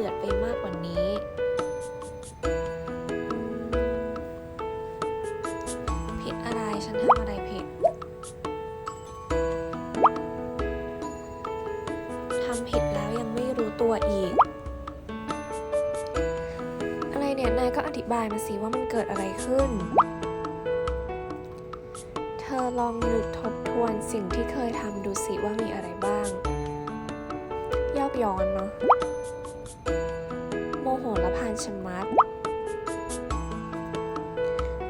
เดือดไปมากกว่านี้ ผิดอะไรฉันทำอะไรผิดทำผิดแล้วยังไม่รู้ตัวอีก อะไรเนี่ยนายก็อธิบายมาสิว่ามันเกิดอะไรขึ้น เธอลองนึกทบทวนสิ่งที่เคยทำดูสิว่ามีอะไรบ้าง ยอกย้อนเนาะ ชะมัด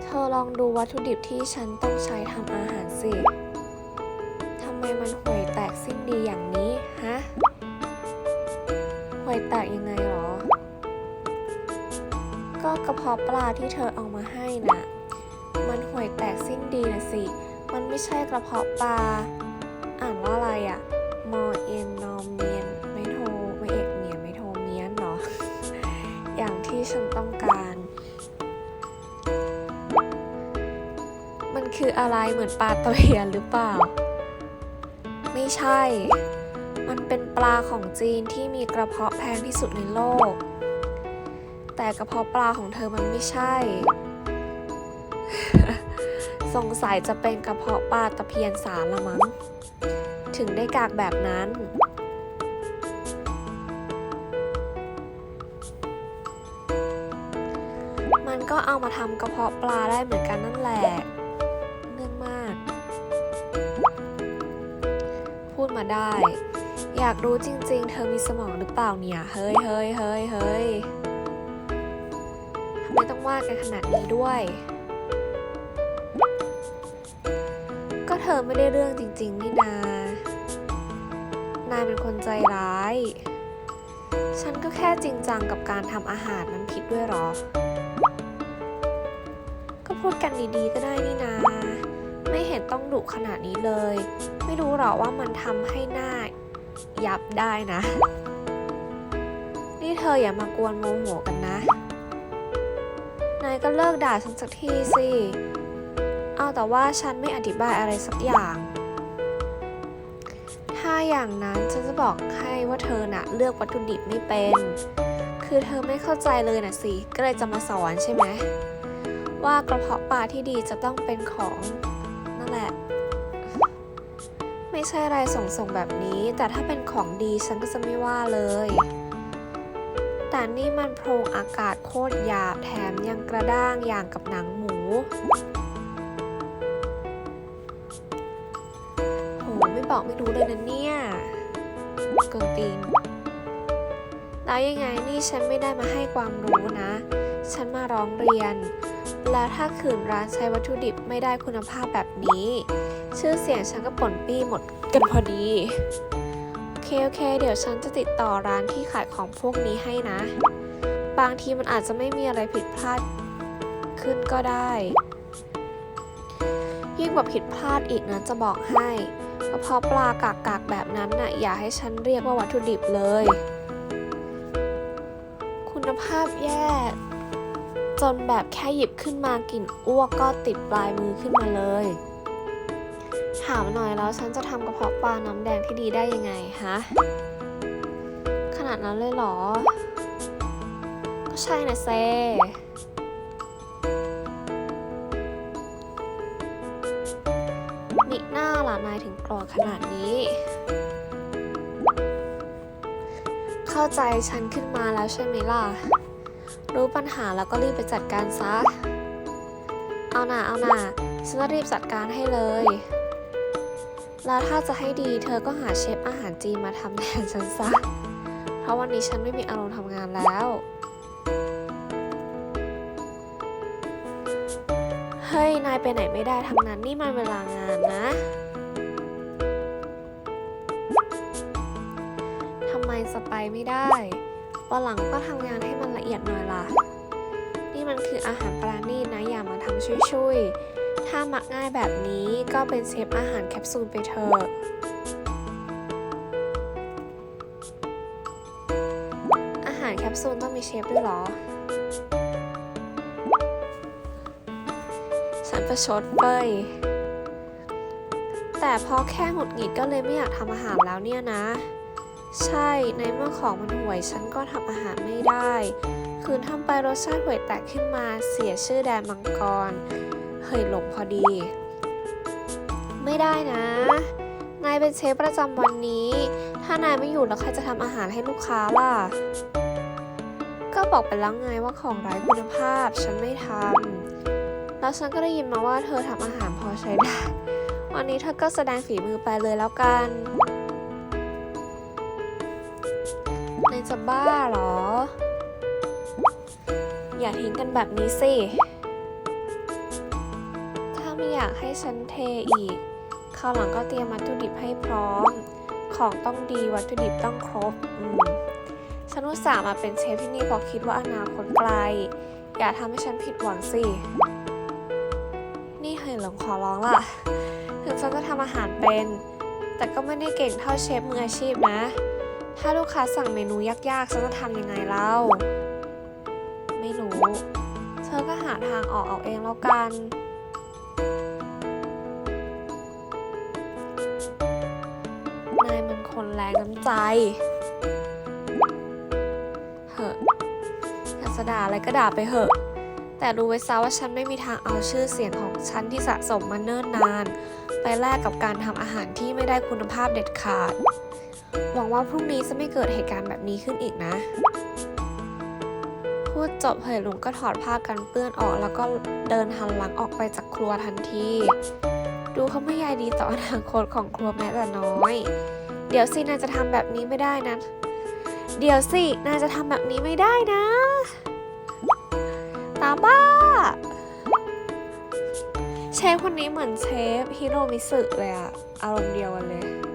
เธอลองดูวัตถุดิบที่ฉันต้องใช้ทำอาหารสิ ทำไมมันห่วยแตกสิ้นดีอย่างนี้ฮะห่วยแตกยังไงหรอ ก็กระเพาะปลาที่เธอเอามาให้น่ะ มันห่วยแตกสิ้นดีนะสิ มันไม่ใช่กระเพาะปลา อ่านว่าอะไรอะม อะไรเหมือนปลาตะเพียนหรือเปล่า ไม่ใช่ มันเป็นปลาของจีนที่มีกระเพาะแพงที่สุดในโลก แต่กระเพาะปลาของเธอมันไม่ใช่ สงสัยจะเป็นกระเพาะปลาตะเพียนสารละมั้ง ถึงได้กากแบบนั้นมันก็เอามาทำกระเพาะปลาได้เหมือนกันนั่นแหละ มาได้ อยากรู้จริง ๆ เธอมีสมองหรือเปล่าเนี่ย เฮ้ยเฮ้ยเฮ้ยเฮ้ยทำไมต้องว่ากันขนาดนี้ด้วย ก็เธอไม่ได้เรื่องจริง ๆ นี่นา นายเป็นคนใจร้าย ฉันก็แค่จริงจังกับการทำอาหารมันผิดด้วยหรอ ก็พูดกันดีๆก็ได้นี่นา ไม่เห็นต้องดุขนาดนี้เลย ไม่รู้หรอว่ามันทำให้หน้ายับได้นะ นี่เธออย่ามากวนโมโหกันนะ นายก็เลิกด่าฉันสักทีสิ เอาแต่ว่าฉันไม่อธิบายอะไรสักอย่าง ถ้าอย่างนั้นฉันจะบอกให้ว่าเธอน่ะเลือกวัตถุดิบไม่เป็น คือเธอไม่เข้าใจเลยนะสิ ก็เลยจะมาสอนใช่ไหมว่ากระเพาะปลาที่ดีจะต้องเป็นของ แหละ ไม่ใช่อะไรส่งส่งแบบนี้ แต่ถ้าเป็นของดีฉันก็จะไม่ว่าเลย แต่นี่มันโพรงอากาศโคตรหยาบแถมยังกระด้างอย่างกับหนังหมู โห ไม่บอกไม่รู้เลยนะเนี่ยเกินตีนแล้วยังไงนี่ฉันไม่ได้มาให้ความรู้นะ ฉันมาร้องเรียน แล้วถ้าขืนร้านใช้วัตถุดิบไม่ได้คุณภาพแบบนี้ ชื่อเสียงฉันก็ป่นปี้หมดกันพอดี โอเคโอเค เดี๋ยวฉันจะติดต่อร้านที่ขายของพวกนี้ให้นะ บางทีมันอาจจะไม่มีอะไรผิดพลาดขึ้นก็ได้ ยิ่งกว่าผิดพลาดอีกนะจะบอกให้กระเพาะปลากากากแบบนั้นน่ะอย่าให้ฉันเรียกว่าวัตถุดิบเลย คุณภาพแย่ จนแบบแค่หยิบขึ้นมากลิ่นอ้วกก็ติดปลายมือขึ้นมาเลย ถามหน่อยแล้วฉันจะทำกระเพาะปลาน้ำแดงที่ดีได้ยังไงฮะ ขนาดนั้นเลยเหรอ ก็ใช่นะเซนิหน้าล่ะนายถึงโกรธขนาดนี้ เข้าใจฉันขึ้นมาแล้วใช่ไหมล่ะ รู้ปัญหาแล้วก็รีบไปจัดการซะ เอาหน่าเอาหน่าฉันจะรีบจัดการให้เลย แล้วถ้าจะให้ดีเธอก็หาเชฟอาหารจีนมาทำแทนฉันซะ เพราะวันนี้ฉันไม่มีอารมณ์ทำงานแล้ว เฮ้ย นายไปไหนไม่ได้ทั้งนั้นนี่มันเวลางานนะทำไมจะไปไม่ได้ วันหลังก็ทำงานให้มันละเอียดหน่อยล่ะ นี่มันคืออาหารปราณีตนะอย่ามาทำช่วยๆ ถ้ามักง่ายแบบนี้ก็เป็นเชฟอาหารแคปซูลไปเถอะอาหารแคปซูลต้องมีเชฟด้วยเหรอ ฉันประชดเป้ยแต่พอแค่หงุดหงิดก็เลยไม่อยากทำอาหารแล้วเนี่ยนะ ใช่ ในเมื่อของมันห่วยฉันก็ทำอาหารไม่ได้ คืนทำไปรสชาติห่วยแตกขึ้นมาเสียชื่อแดนมังกร เฮยหลงพอดี ไม่ได้นะ นายเป็นเชฟประจำวันนี้ ถ้านายไม่อยู่แล้วใครจะทำอาหารให้ลูกค้าล่ะ ก็บอกไปแล้วไงว่าของไร้คุณภาพฉันไม่ทำ แล้วฉันก็ได้ยินมาว่าเธอทำอาหารพอใช้ได้ วันนี้เธอก็แสดงฝีมือไปเลยแล้วกัน นายจะบ้าเหรอ อย่าทิ้งกันแบบนี้สิ ถ้าไม่อยากให้ฉันเทอีกคราวหลังก็เตรียมวัตถุดิบให้พร้อม ของต้องดีวัตถุดิบต้องครบ อืมฉันอุตส่าห์มาเป็นเชฟที่นี่เพราะคิดว่าอนาคตไกล อย่าทำให้ฉันผิดหวังสิ นี่เฮยหลงขอร้องล่ะ ถึงฉันจะทำอาหารเป็น แต่ก็ไม่ได้เก่งเท่าเชฟมืออาชีพนะ ถ้าลูกค้าสั่งเมนูยากๆฉันจะทำยังไงเล่า ไม่รู้ เธอก็หาทางออกเอาเองแล้วกัน นายมันคนแรงน้ำใจเหอะอยากจะด่าอะไรก็ด่าไปเหอะแต่รู้ไว้ซะว่าฉันไม่มีทางเอาชื่อเสียงของฉันที่สะสมมาเนิ่นนาน ไปแลกกับการทำอาหารที่ไม่ได้คุณภาพเด็ดขาด หวังว่าพรุ่งนี้จะไม่เกิดเหตุการณ์แบบนี้ขึ้นอีกนะ พูดจบเหยลุงก็ถอดผ้ากันเปื้อนออก แล้วก็เดินหันหลังออกไปจากครัวทันที ดูเขาไม่ใยดีต่ออนาคตของครัวแม้แต่น้อย เดี๋ยวสินายจะทำแบบนี้ไม่ได้นะ เดี๋ยวสินายจะทำแบบนี้ไม่ได้นะ ตาบ้า เชฟคนนี้เหมือนเชฟฮิโรมิสึเลยอะอารมณ์เดียวกันเลย